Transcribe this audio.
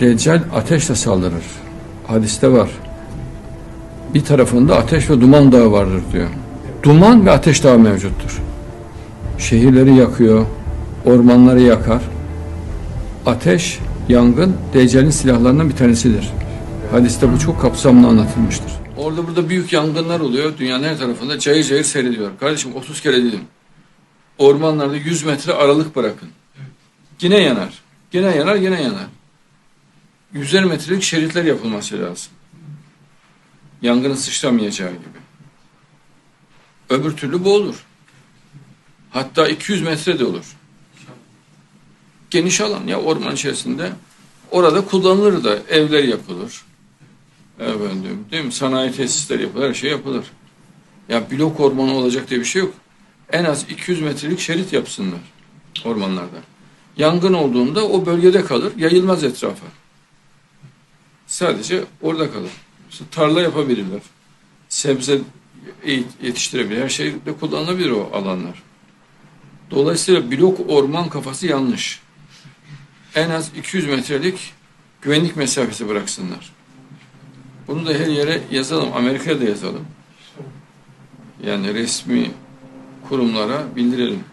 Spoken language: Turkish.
Deccal ateşle saldırır. Hadiste var. Bir tarafında ateş ve duman dağı vardır diyor. Duman ve ateş dağı mevcuttur. Şehirleri yakıyor, ormanları yakar. Ateş, yangın Deccal'in silahlarından bir tanesidir. Hadiste bu çok kapsamlı anlatılmıştır. Orada burada büyük yangınlar oluyor. Dünyanın her tarafında cayır cayır seyrediyor. Kardeşim 30 kere dedim. Ormanlarda 100 metre aralık bırakın. Yine yanar. Yine yanar, yine yanar. Yüzer metrelik şeritler yapılması lazım. Yangının sıçramayacağı gibi. Öbür türlü bu olur. Hatta 200 metre de olur. Geniş alan ya orman içerisinde. Orada kullanılır da evler yapılır. Efendim, değil mi? Sanayi tesisleri yapılır, her şey yapılır. Ya blok ormanı olacak diye bir şey yok. En az 200 metrelik şerit yapsınlar ormanlarda. Yangın olduğunda o bölgede kalır, yayılmaz etrafa. Sadece orada kalır. İşte tarla yapabilirler. Sebze yetiştirebilir. Her şeyde kullanılabilir o alanlar. Dolayısıyla blok orman kafası yanlış. En az 200 metrelik güvenlik mesafesi bıraksınlar. Bunu da her yere yazalım. Amerika'da yazalım. Yani resmi kurumlara bildirelim.